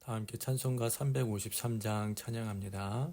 다 함께 찬송가 353장 찬양합니다.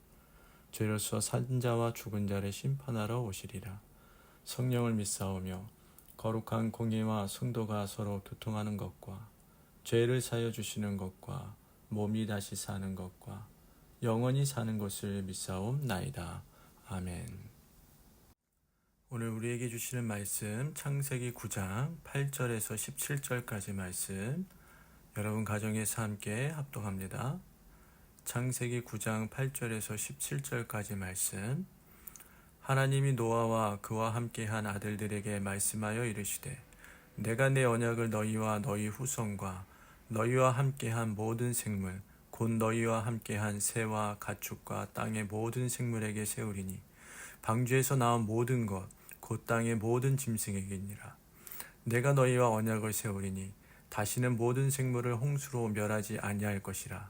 죄로서 산 자와 죽은 자를 심판하러 오시리라. 성령을 믿사오며 거룩한 공의와 성도가 서로 교통하는 것과 죄를 사여 주시는 것과 몸이 다시 사는 것과 영원히 사는 것을 믿사옵나이다. 아멘. 오늘 우리에게 주시는 말씀 창세기 9장 8절에서 17절까지 말씀 여러분 가정에서 함께 합독합니다. 창세기 9장 8절에서 17절까지 말씀. 하나님이 노아와 그와 함께한 아들들에게 말씀하여 이르시되 내가 내 언약을 너희와 너희 후손과 너희와 함께한 모든 생물 곧 너희와 함께한 새와 가축과 땅의 모든 생물에게 세우리니 방주에서 나온 모든 것 곧 땅의 모든 짐승에게니라. 내가 너희와 언약을 세우리니 다시는 모든 생물을 홍수로 멸하지 아니할 것이라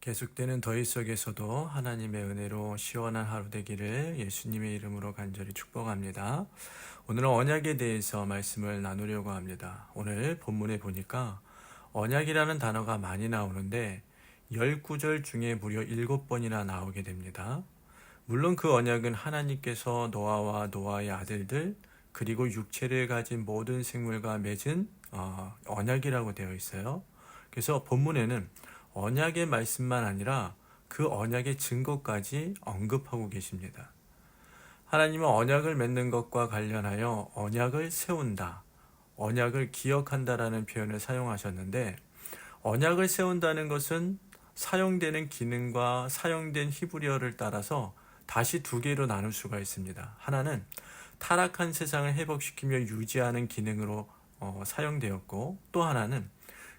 계속되는 더위 속에서도 하나님의 은혜로 시원한 하루 되기를 예수님의 이름으로 간절히 축복합니다. 오늘은 언약에 대해서 말씀을 나누려고 합니다. 오늘 본문에 보니까 언약이라는 단어가 많이 나오는데 10구절 중에 무려 7번이나 나오게 됩니다. 물론 그 언약은 하나님께서 노아와 노아의 아들들 그리고 육체를 가진 모든 생물과 맺은 어, 언약이라고 되어 있어요. 그래서 본문에는 언약의 말씀만 아니라 그 언약의 증거까지 언급하고 계십니다. 하나님은 언약을 맺는 것과 관련하여 언약을 세운다, 언약을 기억한다라는 표현을 사용하셨는데 언약을 세운다는 것은 사용되는 기능과 사용된 히브리어를 따라서 다시 두 개로 나눌 수가 있습니다. 하나는 타락한 세상을 회복시키며 유지하는 기능으로 어, 사용되었고 또 하나는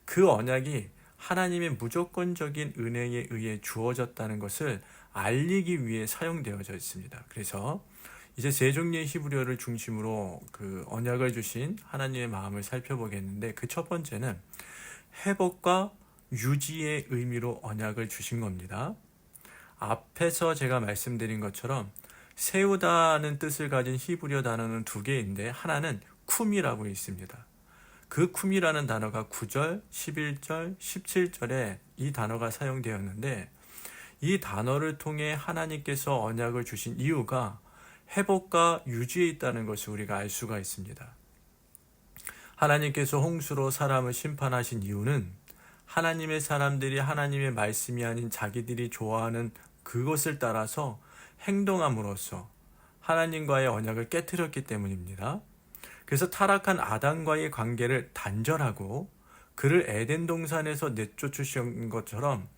그 언약이 하나님의 무조건적인 은혜에 의해 주어졌다는 것을 알리기 위해 사용되어져 있습니다. 그래서 이제 세 종류의 히브리어를 중심으로 그 언약을 주신 하나님의 마음을 살펴보겠는데 그 첫 번째는 회복과 유지의 의미로 언약을 주신 겁니다. 앞에서 제가 말씀드린 것처럼 세우다는 뜻을 가진 히브리어 단어는 두 개인데 하나는 쿰이라고 있습니다. 그 쿰이라는 단어가 9절, 11절, 17절에 이 단어가 사용되었는데 이 단어를 통해 하나님께서 언약을 주신 이유가 회복과 유지에 있다는 것을 우리가 알 수가 있습니다. 하나님께서 홍수로 사람을 심판하신 이유는 하나님의 사람들이 하나님의 말씀이 아닌 자기들이 좋아하는 그것을 따라서 행동함으로써 하나님과의 언약을 깨뜨렸기 때문입니다. 그래서 타락한 아담과의 관계를 단절하고 그를 에덴 동산에서 내쫓으신 것처럼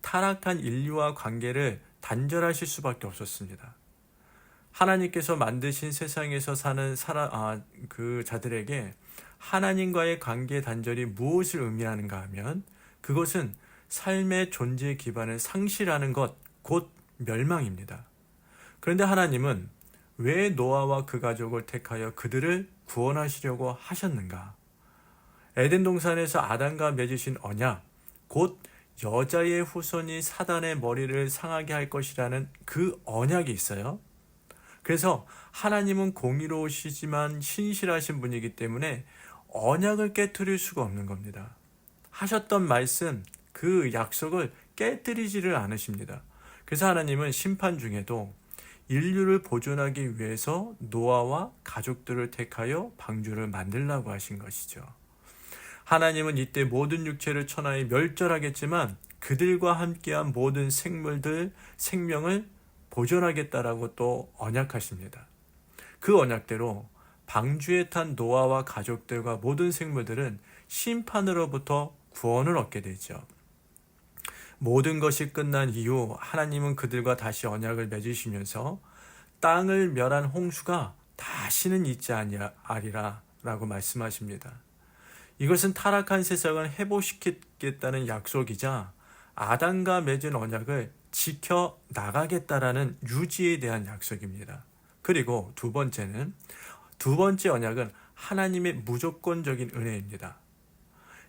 타락한 인류와 관계를 단절하실 수밖에 없었습니다. 하나님께서 만드신 세상에서 사는 사람, 아, 그 자들에게 하나님과의 관계 단절이 무엇을 의미하는가 하면 그것은 삶의 존재 기반을 상실하는 것, 곧 멸망입니다. 그런데 하나님은 왜 노아와 그 가족을 택하여 그들을 구원하시려고 하셨는가? 에덴 동산에서 아담과 맺으신 언약, 곧 여자의 후손이 사단의 머리를 상하게 할 것이라는 그 언약이 있어요. 그래서 하나님은 공의로우시지만 신실하신 분이기 때문에 언약을 깨뜨릴 수가 없는 겁니다. 하셨던 말씀, 그 약속을 깨뜨리지를 않으십니다. 그래서 하나님은 심판 중에도 인류를 보존하기 위해서 노아와 가족들을 택하여 방주를 만들라고 하신 것이죠. 하나님은 이때 모든 육체를 천하에 멸절하겠지만 그들과 함께한 모든 생물들 생명을 보존하겠다라고 또 언약하십니다. 그 언약대로 방주에 탄 노아와 가족들과 모든 생물들은 심판으로부터 구원을 얻게 되죠. 모든 것이 끝난 이후 하나님은 그들과 다시 언약을 맺으시면서 땅을 멸한 홍수가 다시는 있지 아니하리라 라고 말씀하십니다. 이것은 타락한 세상을 회복시키겠다는 약속이자 아담과 맺은 언약을 지켜 나가겠다라는 유지에 대한 약속입니다. 그리고 두 번째는 두 번째 언약은 하나님의 무조건적인 은혜입니다.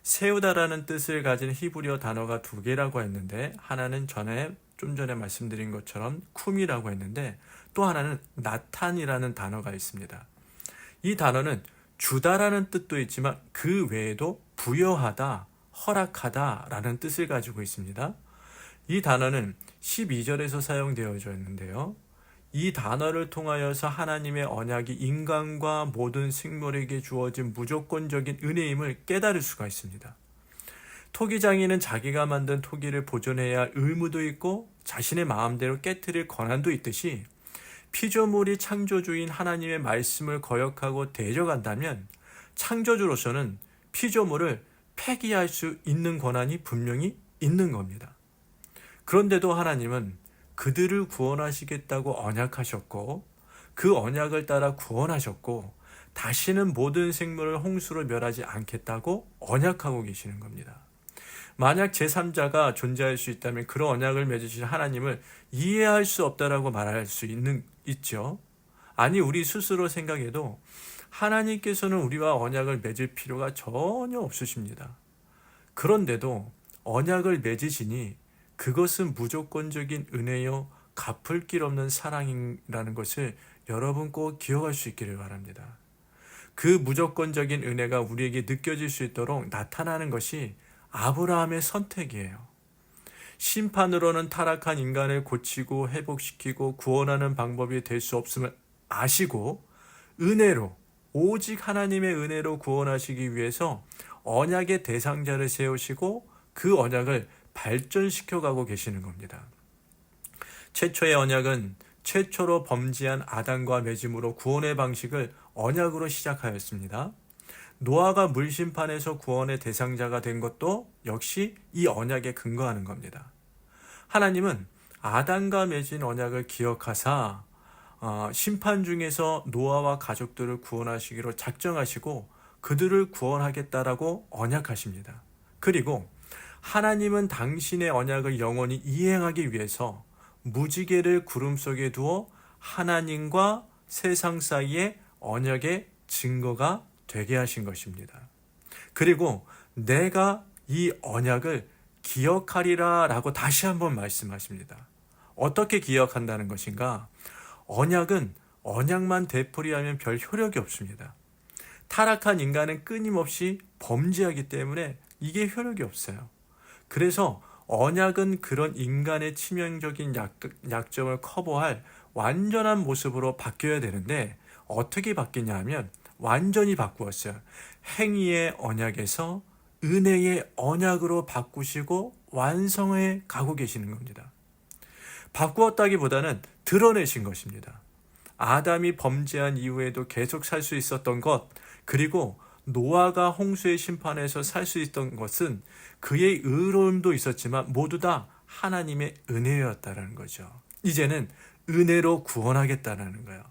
세우다라는 뜻을 가진 히브리어 단어가 두 개라고 했는데 하나는 전에 좀 전에 말씀드린 것처럼 쿰이라고 했는데 또 하나는 나탄이라는 단어가 있습니다. 이 단어는 주다라는 뜻도 있지만 그 외에도 부여하다, 허락하다라는 뜻을 가지고 있습니다. 이 단어는 12절에서 사용되어져 있는데요. 이 단어를 통하여서 하나님의 언약이 인간과 모든 생물에게 주어진 무조건적인 은혜임을 깨달을 수가 있습니다. 토기장이는 자기가 만든 토기를 보존해야 할 의무도 있고 자신의 마음대로 깨뜨릴 권한도 있듯이 피조물이 창조주인 하나님의 말씀을 거역하고 대적한다면 창조주로서는 피조물을 폐기할 수 있는 권한이 분명히 있는 겁니다. 그런데도 하나님은 그들을 구원하시겠다고 언약하셨고 그 언약을 따라 구원하셨고 다시는 모든 생물을 홍수로 멸하지 않겠다고 언약하고 계시는 겁니다. 만약 제3자가 존재할 수 있다면 그런 언약을 맺으신 하나님을 이해할 수 없다라고 말할 수 있는 있죠. 아니 우리 스스로 생각해도 하나님께서는 우리와 언약을 맺을 필요가 전혀 없으십니다. 그런데도 언약을 맺으시니 그것은 무조건적인 은혜요 갚을 길 없는 사랑이라는 것을 여러분 꼭 기억할 수 있기를 바랍니다. 그 무조건적인 은혜가 우리에게 느껴질 수 있도록 나타나는 것이 아브라함의 선택이에요. 심판으로는 타락한 인간을 고치고 회복시키고 구원하는 방법이 될 수 없음을 아시고 은혜로 오직 하나님의 은혜로 구원하시기 위해서 언약의 대상자를 세우시고 그 언약을 발전시켜 가고 계시는 겁니다. 최초의 언약은 최초로 범죄한 아담과 맺음으로 구원의 방식을 언약으로 시작하였습니다. 노아가 물심판에서 구원의 대상자가 된 것도 역시 이 언약에 근거하는 겁니다. 하나님은 아담과 맺은 언약을 기억하사 어, 심판 중에서 노아와 가족들을 구원하시기로 작정하시고 그들을 구원하겠다라고 언약하십니다. 그리고 하나님은 당신의 언약을 영원히 이행하기 위해서 무지개를 구름 속에 두어 하나님과 세상 사이에 언약의 증거가 되게 하신 것입니다. 그리고 내가 이 언약을 기억하리라 라고 다시 한번 말씀하십니다. 어떻게 기억한다는 것인가? 언약은 언약만 되풀이하면 별 효력이 없습니다. 타락한 인간은 끊임없이 범죄하기 때문에 이게 효력이 없어요. 그래서 언약은 그런 인간의 치명적인 약, 약점을 커버할 완전한 모습으로 바뀌어야 되는데 어떻게 바뀌냐 하면 완전히 바꾸었어요. 행위의 언약에서 은혜의 언약으로 바꾸시고 완성해 가고 계시는 겁니다. 바꾸었다기보다는 드러내신 것입니다. 아담이 범죄한 이후에도 계속 살 수 있었던 것, 그리고 노아가 홍수의 심판에서 살 수 있던 것은 그의 의로움도 있었지만 모두 다 하나님의 은혜였다라는 거죠. 이제는 은혜로 구원하겠다라는 거예요.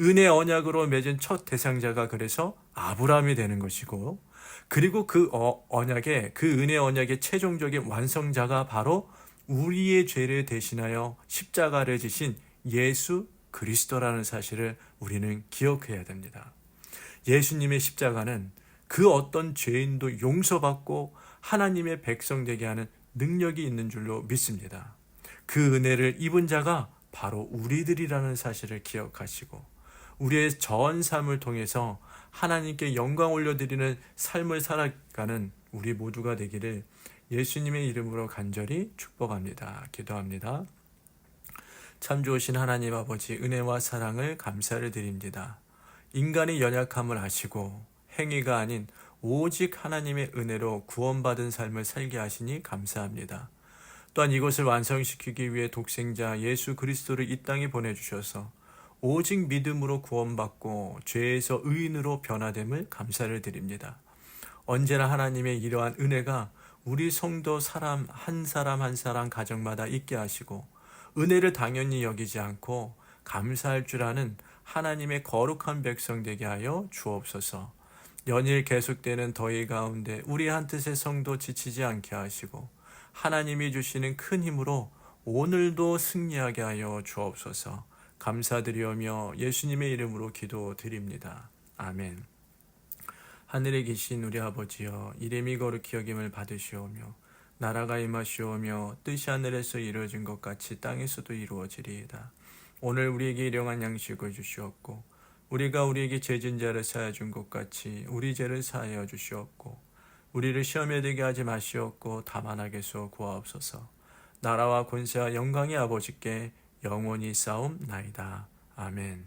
은혜 언약으로 맺은 첫 대상자가 그래서 아브라함이 되는 것이고 그리고 그 어, 언약의 그 은혜 언약의 최종적인 완성자가 바로 우리의 죄를 대신하여 십자가를 지신 예수 그리스도라는 사실을 우리는 기억해야 됩니다. 예수님의 십자가는 그 어떤 죄인도 용서받고 하나님의 백성 되게 하는 능력이 있는 줄로 믿습니다. 그 은혜를 입은 자가 바로 우리들이라는 사실을 기억하시고 우리의 전 삶을 통해서 하나님께 영광 올려드리는 삶을 살아가는 우리 모두가 되기를 예수님의 이름으로 간절히 축복합니다. 기도합니다. 참 좋으신 하나님 아버지 은혜와 사랑을 감사를 드립니다. 인간의 연약함을 아시고 행위가 아닌 오직 하나님의 은혜로 구원받은 삶을 살게 하시니 감사합니다. 또한 이것을 완성시키기 위해 독생자 예수 그리스도를 이 땅에 보내주셔서 오직 믿음으로 구원받고 죄에서 의인으로 변화됨을 감사를 드립니다. 언제나 하나님의 이러한 은혜가 우리 성도 사람 한 사람 한 사람 가정마다 있게 하시고 은혜를 당연히 여기지 않고 감사할 줄 아는 하나님의 거룩한 백성 되게 하여 주옵소서. 연일 계속되는 더위 가운데 우리 한 뜻의 성도 지치지 않게 하시고 하나님이 주시는 큰 힘으로 오늘도 승리하게 하여 주옵소서. 감사드리오며 예수님의 이름으로 기도드립니다. 아멘. 하늘에 계신 우리 아버지여 이름이 거룩히 여김을 받으시오며 나라가 임하시오며 뜻이 하늘에서 이루어진 것 같이 땅에서도 이루어지리이다. 오늘 우리에게 일용한 양식을 주시옵고 우리가 우리에게 죄진 자를 사여 준 것 같이 우리 죄를 사여 주시옵고 우리를 시험에 들게 하지 마시옵고 다만 하게서 구하옵소서 나라와 권세와 영광의 아버지께 영원히 싸움나이다 아멘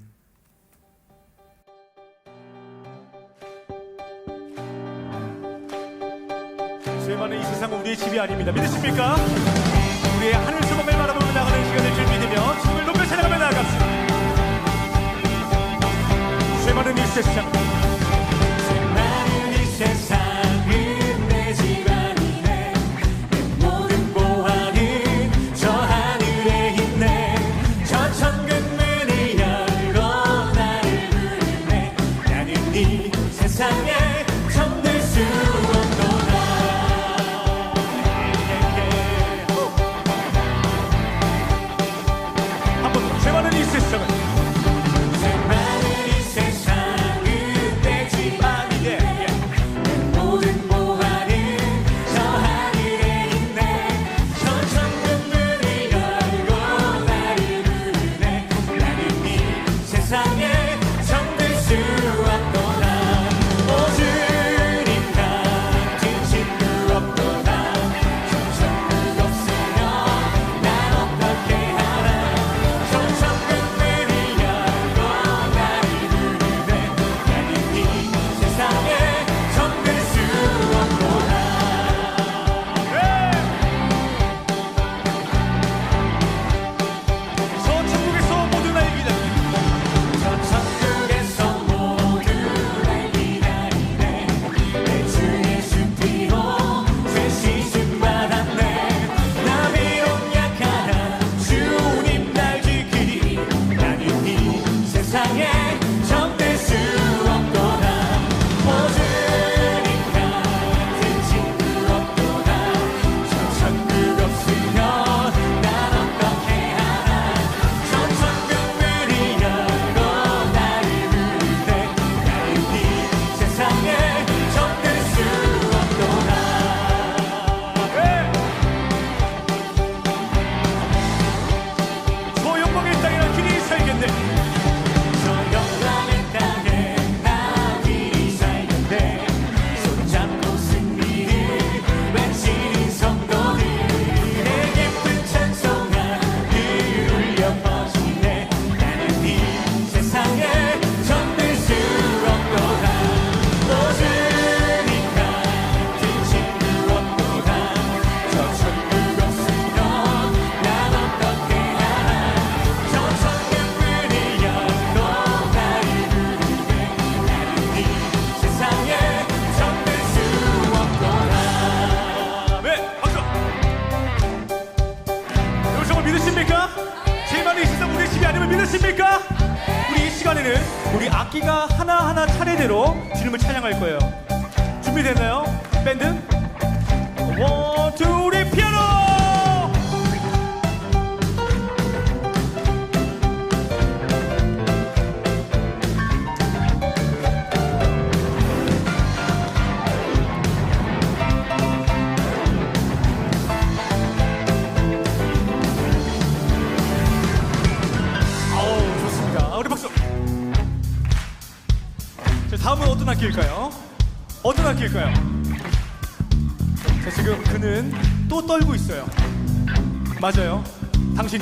죄만은 이 세상은 우리의 집이 아닙니다. 믿으십니까? 하늘 수목을 바라보며 나가는 시간을 즐기며 주님을 높여 살아가며 나아갑시다. 새 마른 이 세상 맞아요. 당신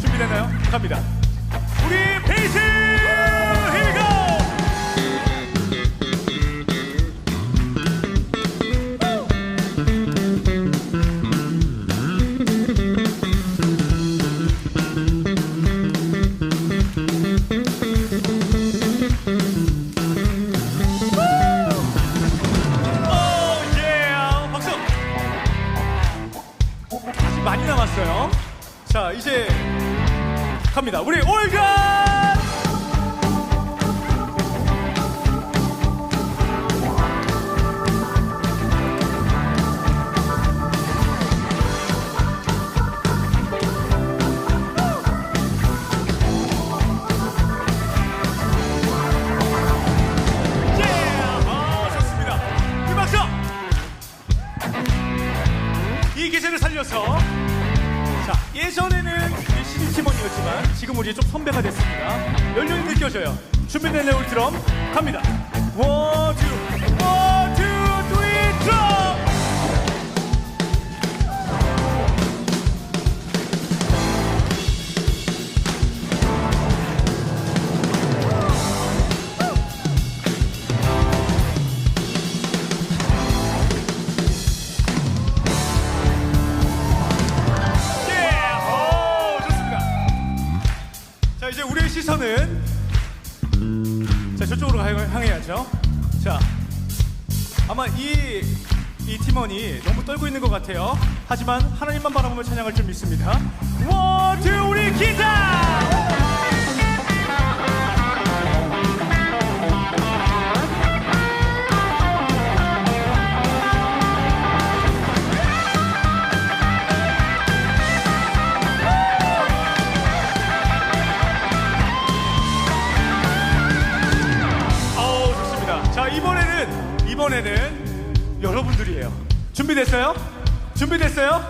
준비됐나요? 갑니다. 우리 좀 선배가 됐습니다. 연륜이 느껴져요. 준비된 우리 드럼 갑니다. 자, 저쪽으로 가- 향해야죠. 자, 아마 이, 이 팀원이 너무 떨고 있는 것 같아요. 하지만 하나님만 바라보며 찬양할 줄 믿습니다. 원, 투, 우리 기타! 이번에는, 여러분들이에요. 준비됐어요? 준비됐어요?